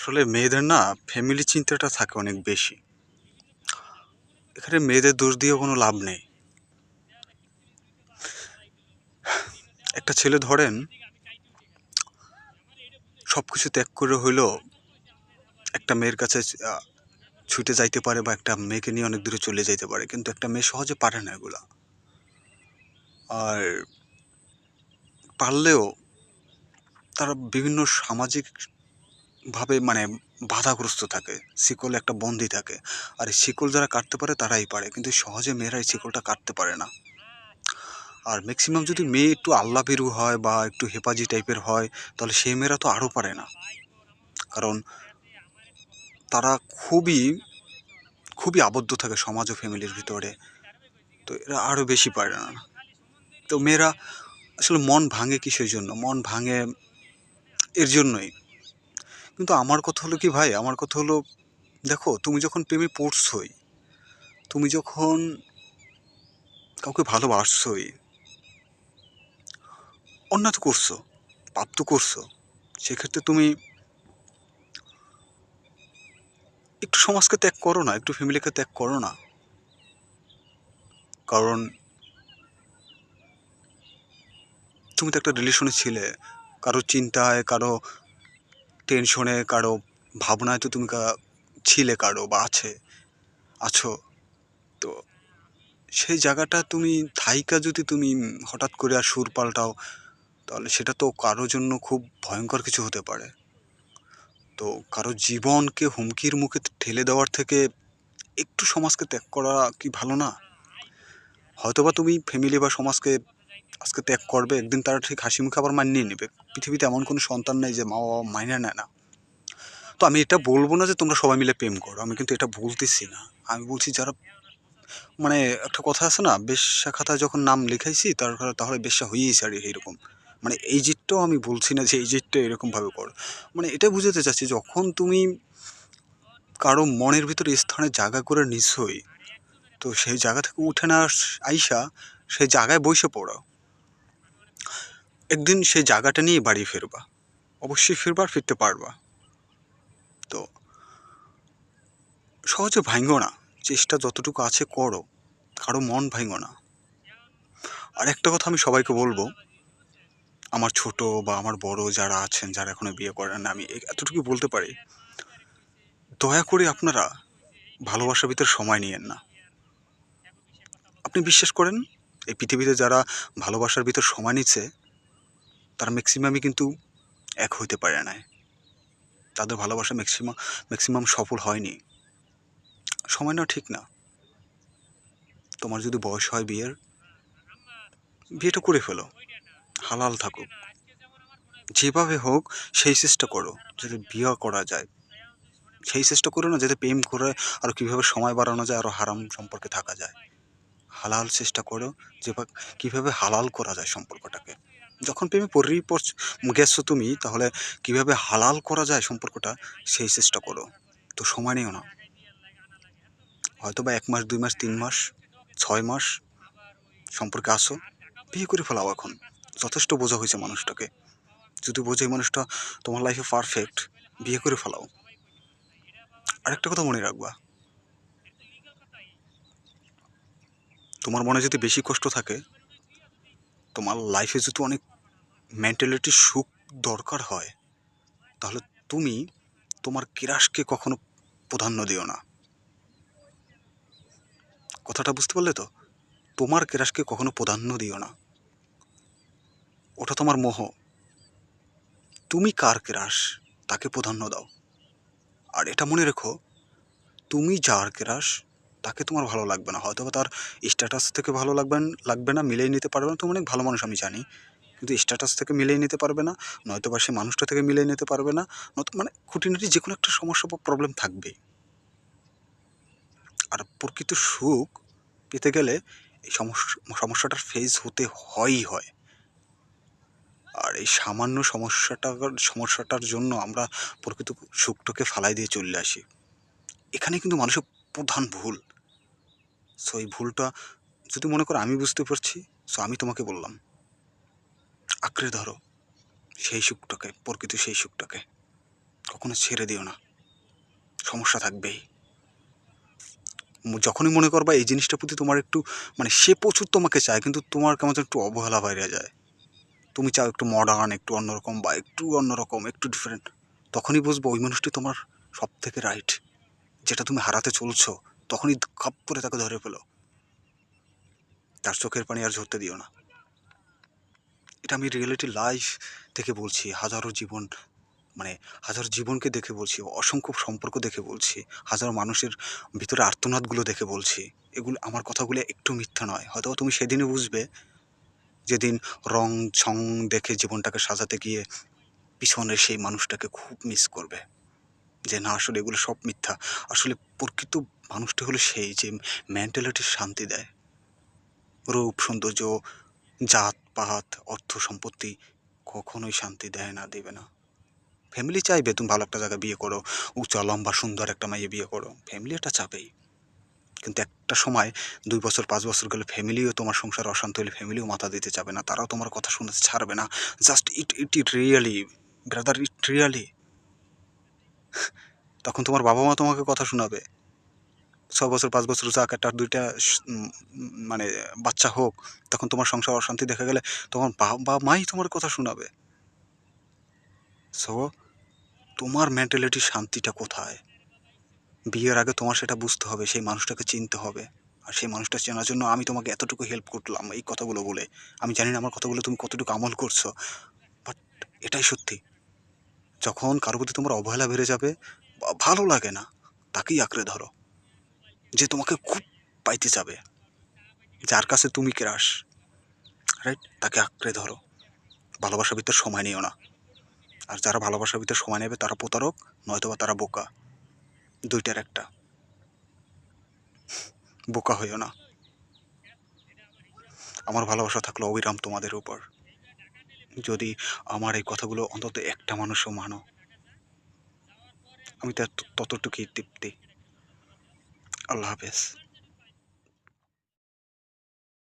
আসলে মেয়েদের না ফ্যামিলি চিন্তাটা থাকে অনেক বেশি। এখানে মেয়েদের দোষ দিয়ে কোনো লাভ নেই। একটা ছেলে ধরেন সব কিছু ত্যাগ করে হইলেও একটা মেয়ের কাছে ছুটে যাইতে পারে বা একটা মেয়েকে নিয়ে অনেক দূরে চলে যাইতে পারে, কিন্তু একটা মেয়ে সহজে পারে না এগুলা। আর পারলেও তারা বিভিন্ন সামাজিক ভাবে মানে বাধাগ্রস্ত থাকে। শিকল একটা বন্দি থাকে। আর এই শিকল যারা কাটতে পারে তারাই পারে, কিন্তু সহজে মেয়েরা এই শিকলটা কাটতে পারে না। আর ম্যাক্সিমাম যদি মেয়ে একটু আল্লা ভীরু হয় বা একটু হেপাজি টাইপের হয়, তাহলে সেই মেয়েরা তো আরও পারে না। কারণ তারা খুবই খুবই আবদ্ধ থাকে সমাজ ও ফ্যামিলির ভিতরে। তো এরা আরও বেশি পারে না। তো মেয়েরা আসলে মন ভাঙে কিসের জন্য? মন ভাঙে এর জন্যই। কিন্তু আমার কথা হলো কি ভাই? আমার কথা হলো, দেখো, তুমি যখন প্রেমে পড়ছই, তুমি যখন কাউকে ভালোবাসছই, অন্যায় তো করছ, পাপ তো করছ, সেক্ষেত্রে তুমি একটু সমাজকে ত্যাগ করো না, একটু ফ্যামিলিকে ত্যাগ করো না। কারণ তুমি তো একটা রিলেশনে ছিলে, কারও চিন্তায়, কারও টেনশনে কারও ভাবনায় তো তুমি ছিলে কারও বা আছে, আছো। তো সেই জায়গাটা তুমি থাইকা যদি তুমি হঠাৎ করে আর সুর পাল্টাও, তাহলে সেটা তো কারোর জন্য খুব ভয়ঙ্কর কিছু হতে পারে। তো কারও জীবনকে হুমকির মুখে ঠেলে দেওয়ার থেকে একটু সমাজকে ত্যাগ করা কি ভালো না? হয়তোবা তুমি ফ্যামিলি বা সমাজকে আজকে ত্যাগ করবে, একদিন তারা ঠিক হাসি মুখে আবার মানিয়ে নেবে। পৃথিবীতে এমন কোনো সন্তান নেই যে মা বাবা মাইনে নেয় না। তো আমি এটা বলব না যে তোমরা সবাই মিলে প্রেম করো, আমি কিন্তু এটা বলতেছি না। আমি বলছি যারা মানে একটা কথা আছে না, বেশ্যা খাতায় যখন নাম লিখাইছি, তার তাহলে বেশ্যা হয়েই আর এইরকম। মানে এই জিটটাও আমি বলছি না যে এই জিটটা এরকমভাবে করো। মানে এটা বুঝাতে চাচ্ছি, যখন তুমি কারও মনের ভিতরে স্থানে জায়গা করে নিছই, তো সেই জায়গা থেকে উঠে না আইসা, সেই জায়গায় বসে পড়ো। একদিন সেই জায়গাটা নিয়ে বাড়ি ফিরবা। অবশ্যই ফিরবার ফিরতে পারবা। তো সহজে ভাঙো না। চেষ্টা যতটুকু আছে করো। কারও মন ভাঙো না। আর একটা কথা আমি সবাইকে বলব, আমার ছোট বা আমার বড় যারা আছেন, যারা এখনও বিয়ে করেন না, আমি এতটুকু বলতে পারি, দয়া করে আপনারা ভালোবাসার ভিতরে সময় নিয়েন না। আপনি বিশ্বাস করেন, এই পৃথিবীতে যারা ভালোবাসার ভিতর সময় নিচ্ছে তারা ম্যাক্সিমামই কিন্তু এক হইতে পারে না তাদের ভালোবাসা ম্যাক্সিমাম ম্যাক্সিমাম সফল হয়নি। সময় নেওয়া ঠিক না। তোমার যদি বয়স হয় বিয়ের, বিয়েটা করে ফেলো। হালাল থাকুক। যেভাবে হোক, সেই চেষ্টা করো, যাতে বিয়ে করা যায়। সেই চেষ্টা করো না, যাতে প্রেম করে আর কীভাবে সময় বাড়ানো যায় আরও হারাম সম্পর্কে থাকা যায়। হালাল চেষ্টা করো যে কীভাবে হালাল করা যায় সম্পর্কটাকে। যখন প্রেমে পড়ছ গেছো তুমি, তাহলে কীভাবে হালাল করা যায় সম্পর্কটা, সেই চেষ্টা করো। তো সময় নিও না। হয়তো বা এক মাস, দুই মাস, তিন মাস, ছয় মাস সম্পর্কে আসো বিয়ে করে ফেলাও এখন। যথেষ্ট বোঝা হয়েছে মানুষটাকে। যদি বোঝে এই মানুষটা তোমার লাইফে পারফেক্ট বিয়ে করে ফেলাও। আরেকটা কথা মনে রাখবা। তোমার মনে যদি বেশি কষ্ট থাকে তোমার লাইফে যদি অনেক মেন্টালিটির সুখ দরকার হয়, তাহলে তুমি তোমার কিরাসকে কখনো প্রাধান্য দিও না। কথাটা বুঝতে পারলে তো? তোমার কেরাসকে কখনো প্রাধান্য দিও না। ওটা তোমার মোহ। তুমি কার কেরাস? তাকে প্রাধান্য দাও। আর এটা মনে রেখো, তুমি যার কেরাস তাকে তোমার ভালো লাগবে না। হয়তো বা তার স্ট্যাটাস থেকে ভালো লাগবে লাগবে না, মিলিয়ে নিতে পারবে না। তুমি অনেক ভালো মানুষ আমি জানি। কিন্তু স্ট্যাটাস থেকে মিলিয়ে নিতে পারবে না নয়তো বা সে মানুষটা থেকে মিলিয়ে নিতে পারবে না। নয়তো মানে খুঁটিনাটি যে কোনো একটা সমস্যা বা প্রবলেম থাকবে আর প্রকৃত সুখ পেতে গেলে এই সমস্যা সমস্যাটার ফেস হতে হয়ই হয়। আর এই সামান্য সমস্যাটার সমস্যাটার জন্য আমরা প্রকৃত সুখটাকে ফালাই দিয়ে চলে আসি। এখানে কিন্তু মানুষের প্রধান ভুল। সো এই ভুলটা যদি মনে করো আমি বুঝতে পারছি সো আমি তোমাকে বললাম, আঁকড়ে ধরো সেই সুখটাকে, প্রকৃত সেই সুখটাকে। কখনো ছেড়ে দিও না, সমস্যা থাকবেই। যখনই মনে করবা এই জিনিসটার প্রতি তোমার একটু মানে সে প্রচুর তোমাকে চায়, কিন্তু তোমার কেমন একটু অবহেলা বাইরে যায়। তুমি চাও একটু মডার্ন একটু অন্যরকম বা একটু অন্যরকম, একটু ডিফারেন্ট তখনই বুঝব ওই মানুষটি তোমার সব থেকে রাইট যেটা তুমি হারাতে চলছো। তখনই খাপ করে তাকে ধরে ফেলো। তার চোখের পানি আর ঝরতে দিও না। এটা আমি রিয়েলিটি লাইফ থেকে বলছি, হাজারো জীবন মানে হাজারো জীবনকে দেখে বলছি, অসংখ্য সম্পর্ক দেখে বলছি, হাজারো মানুষের ভিতরে আর্তনাদগুলো দেখে বলছি। এগুলো, আমার কথাগুলো একটু মিথ্যা নয়। হয়তো তুমি সেদিনই বুঝবে, যেদিন রং, ছং দেখে জীবনটাকে সাজাতে গিয়ে পিছনের সেই মানুষটাকে খুব মিস করবে। যে না, আসলে এগুলো সব মিথ্যা। আসলে প্রকৃত মানুষটা হলো সেই যে মেন্টালিটির শান্তি দেয়। রূপ, সৌন্দর্য, জাত, পাত, অর্থ, সম্পত্তি কখনোই শান্তি দেয় না, দেবে না। ফ্যামিলি চাইবে, তুমি ভালো একটা জায়গায় বিয়ে করো, উঁচা, লম্বা, সুন্দর একটা মেয়ে বিয়ে করো। ফ্যামিলি এটা চাপেই কিন্তু একটা সময় দুই বছর, পাঁচ বছর গেলে ফ্যামিলিও তোমার সংসার অশান্ত হলে ফ্যামিলিও মাথা দিতে চাবে না, তারাও তোমার কথা শুনতে ছাড়বে না। Just it it it really brother it really তখন তোমার বাবা মা তোমাকে কথা শোনাবে। ছ বছর, পাঁচ বছর যাক একটা দুইটা মানে বাচ্চা হোক, তখন তোমার সংসার অশান্তি দেখা গেলে তোমার বাবা মাই তোমার কথা শোনাবে। সো তোমার মেন্টালিটি শান্তিটা কোথায়? বিয়ের আগে তোমার সেটা বুঝতে হবে, সেই মানুষটাকে চিনতে হবে। আর সেই মানুষটা চেনার জন্য আমি তোমাকে এতটুকু হেল্প করলাম এই কথাগুলো বলে। আমি জানি না আমার কথাগুলো তুমি কতটুকু আমল করছ বাট এটাই সত্যি। যখন কারও প্রতি তোমার অবহেলা বেড়ে যাবে ভালো লাগে না, তাকেই আঁকড়ে ধরো। যে তোমাকে খুব পাইতে যাবে, যার কাছে তুমি ক্রাশ রাইট তাকে আঁকড়ে ধরো। ভালোবাসার ভিতর সময় নিও না। আর যারা ভালোবাসার ভিতর সময় নেবে, তারা প্রতারক, নয়তোবা তারা বোকা। দুইটার একটা। বোকা হইও না। আমার ভালোবাসা থাকল অবিরাম তোমাদের উপর। যদি আমার এই কথাগুলো অন্তত একটা মানুষও মানো, আমি তার ততটুকুই তৃপ্তি। আল্লাহ হাফেজ।